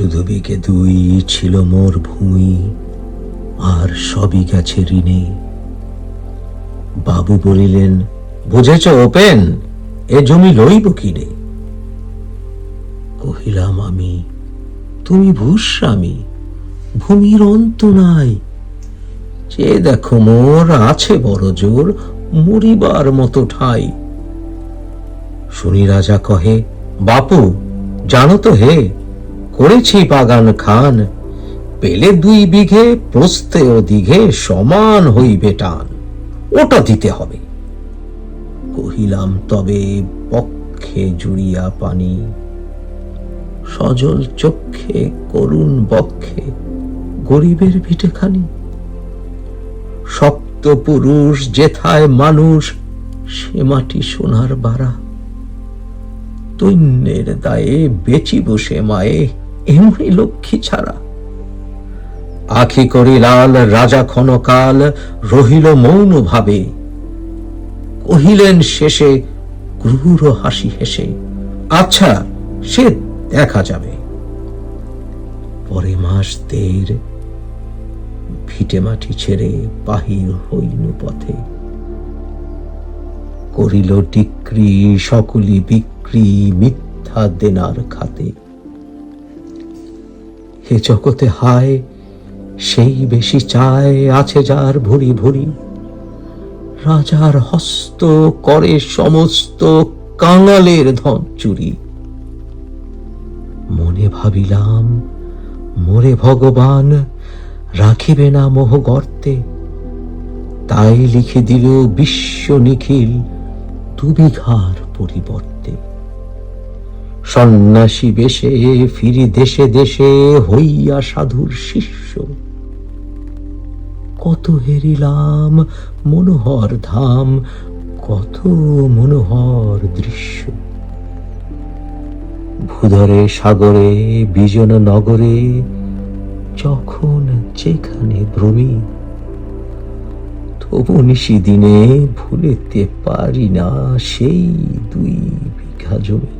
শুধু বিকে দুই ছিল মোর ভূমি, আর সবই গেছে ঋণে। বাবু বলিলেন, বুঝেছ ওপেন, এ জমি লইব কিনে? কহিলাম, আমি, তুমি ভূস্বামী, ভূমির অন্ত নাই। যে দেখো মোর আছে বড় জোর, মরিবার মতো ঠাই। শুনি রাজা কহে, বাপু, জানো তো হে করেছি বাগান খান। পেলে দুই বিঘে, প্রস্তে ও দিঘে সমান হইবে টান। ওটা দিতে হবে। কহিলাম, তবে পক্ষে জুড়িয়া পানি। সজল চক্ষে, করুণ বক্ষে, গরিবের ভিটেখানি। শক্ত পুরুষ, যেথায় মানুষ, সে মাটি সোনার বাড়া দৈন্যের দায়ে বেচিব সে মায়ে এমনি লক্ষ্মী ছাড়া। আখি করি লাল রাজা ক্ষণকাল, রহিল মৌন ভাবে কহিলেন শেষে, ক্রূর হাসি হেসে আচ্ছা সে দেখা যাবে। পরে মাস দের ভিটে মাটি ছেড়ে বাহির হইল পথে। করিল ডিক্রি সকলি বিক্রি মিথ্যা দেনার খাতে। হে জগতে হায়, সেই বেশি চায় আছে যার ভুরি ভুরি। রাজার হস্ত করে সমস্ত কাঙালের ধন চুরি। মনে ভাবিলাম, মোরে ভগবান রাখিবে না মোহ গর্তে। তাই লিখে দিল বিশ্ব নিখিল দুবিঘার পরিবর্তে। সন্ন্যাসী বেশে ফিরি দেশে দেশে হইয়া সাধুর শিষ্য। কত হেরিলাম মনোহর ধাম, কত মনোহর দৃশ্য। ভূধরে, সাগরে, বিজন নগরে, যখন যেখানে ভ্রমি, তবু নিশি দিনে ভুলেতে পারি না সেই দুই বিঘা জমি।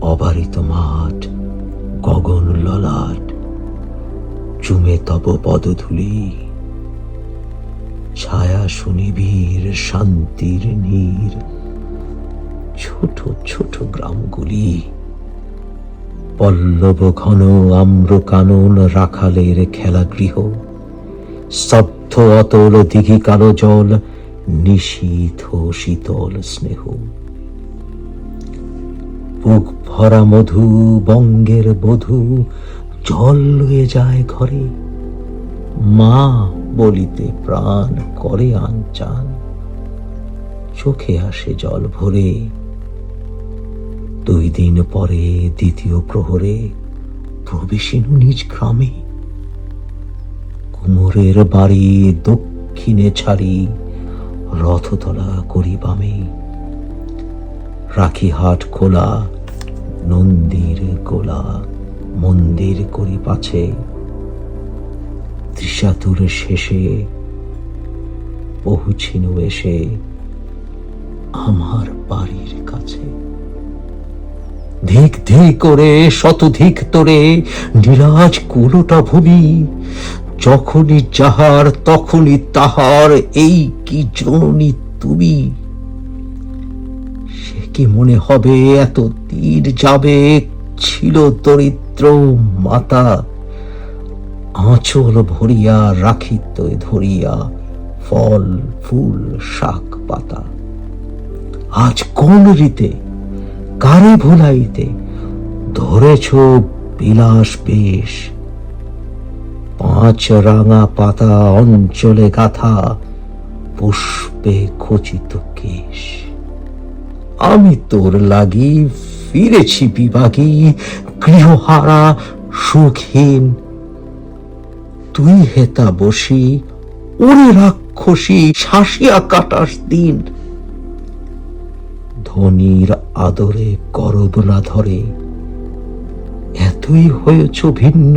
অবারিত মাঠ, গগন ললাট, চুমে তব পদধূলি ছায়া সুনিবির শান্তির নীর, ছোট ছোট গ্রামগুলি, পল্লব ঘন আম্র কানন রাখালের খেলাগৃহ স্তব্ধ অতল দিঘি কালো জল, নিশীথ শীতল স্নেহ। বুক ভরা মধু, বঙ্গের বধূ, জল লয়ে যায় ঘরে। মা বলিতে প্রাণ করে আনচান চোখে আসে জল ভরে। দুই দিন পরে দ্বিতীয় প্রহরে প্রবেশিনু নিজ গ্রামে। কুমোরের বাড়ি দক্ষিণে ছাড়ি, রথতলা করি বামে রাখি হাট খোলা নন্দীর গোলা মন্দির করি পাছে ত্রিশাতুর শেষে পৌঁছিনু এসে আমার বাড়ির কাছে। ধিক ধিক করে, শতধিক তোরে, নীলাজ কুলোটা ভূমি যখনই যাহার তখনই তাহার, এই কি জননী তুমি? কি মনে হবে? এত তীর যাবে? ছিল দরিদ্র মাতা। আঁচল ভরিয়া রাখিত ধরিয়া ফল, ফুল, শাক, পাতা। আজ কোন রীতে, কারে ভুলাইতে ধরেছ বিলাস বেশ? পাঁচ রাঙা পাতা অঞ্চলে গাথা পুষ্পে খচিত কেশ। আমি তোর লাগি ফিরেছি বিভাগী, গৃহহারা সুখহীন তুই হেতা বসি ওরে রাক্ষসী, শাসিয়া কাটাস দিন। ধনির আদরে করব না ধরে, এতই হয়েছ ভিন্ন।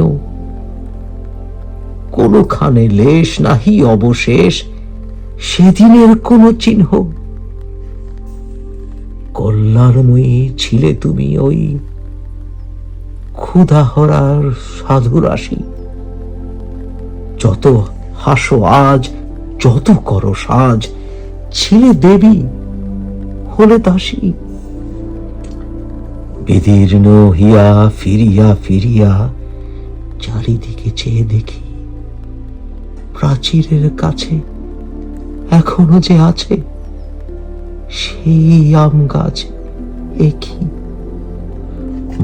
কোনখানে লেশ নাহি অবশেষ, সেদিনের কোনো চিহ্ন কল্যাণময়ী ছিলে তুমি ওই ক্ষুধাহরার সাধু রাশি যত হাসো আজ, যত করো সাজ, ছিলে দেবী হলে দাসী। বিদীর্ণ হিয়া ফিরিয়া ফিরিয়া চারিদিকে চেয়ে দেখি প্রাচীরের কাছে এখনও যে আছে। সেই আম গাছ একই।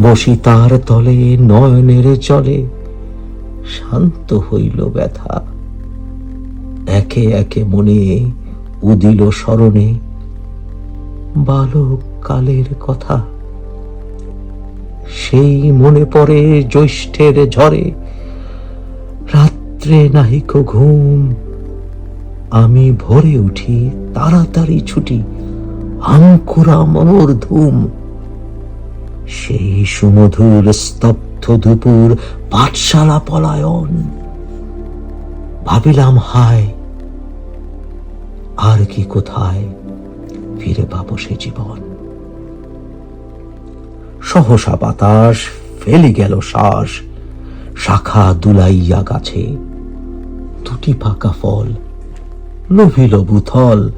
বসি তার তলে নয়নের চলে শান্ত হইল ব্যথা। একে একে মনে উদিল স্মরণে বালক কালের কথা। সেই মনে পড়ে জ্যৈষ্ঠের ঝড়ে, রাত্রে নাহিক ঘুম। আমি ভোরে উঠি তাড়াতাড়ি ছুটি আঙ্কুরা মনোর ধুম সেই সুমধুর স্তব্ধ দুপুর পাঠশালা পলায়ন। ভাবিলাম, হায়, আর কি কোথায় ফিরে পাবো সে জীবন? সহসা বাতাস ফেলি গেল শ্বাস, শাখা দুলাইয়া গাছে। দুটি পাকা ফল লোভিল বুথল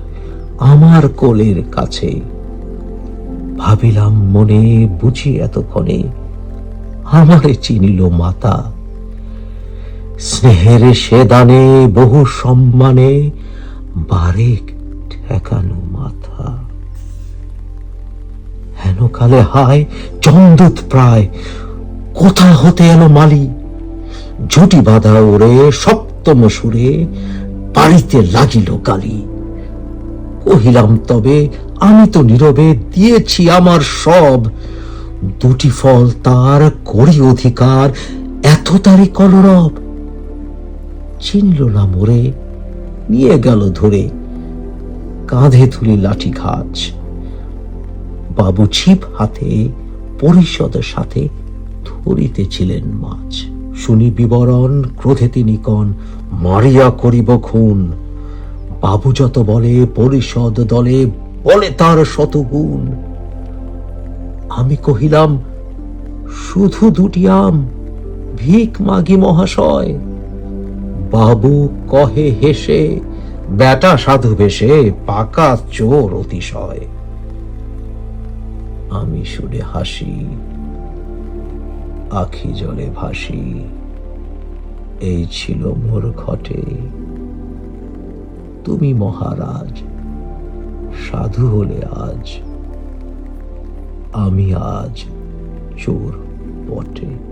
আমার কোলের কাছে। ভাবিলাম মনে বুঝি এতক্ষণে আমারে চিনিল মাতা। স্নেহের সে দানে বহু সম্মানে বারেক ঠেকানো মাথা। হেন কালে হায় চন্দুত প্রায়, কোথা হতে এলো মালি? ঝুটি বাঁধা ওরে সপ্তম সুরে বাড়িতে লাগিল গালি কহিলাম, তবে আমি তো নীরবে দিয়েছি আমার সব। দুটি ফল তার করি অধিকার, এত তারি কলরব। চিনল না মোরে, নিয়ে গেল ধরে। কাঁধে তুলি লাঠি ঘাজ বাবু ছিপ হাতে পরিষদের সাথে ধরিতেছিলেন মাছ। শুনি বিবরণ, ক্রোধে তিনি কন, মারিয়া করিব খুন বাবু যত বলে, পরিষদ দলে বলে তার শতগুণ। আমি কহিলাম, শুধু দুটি আম, ভিক মাগি মহাশয়। বাবু কহে হেসে বেটা সাধু বেশে, পাকা চোর অতিশয়। আমি সুরে হাসি, আখি জলে ভাসি, এই ছিল মোর ঘটে। তুমি মহারাজ সাধু হলে আজ আমি আজ চোর বটে।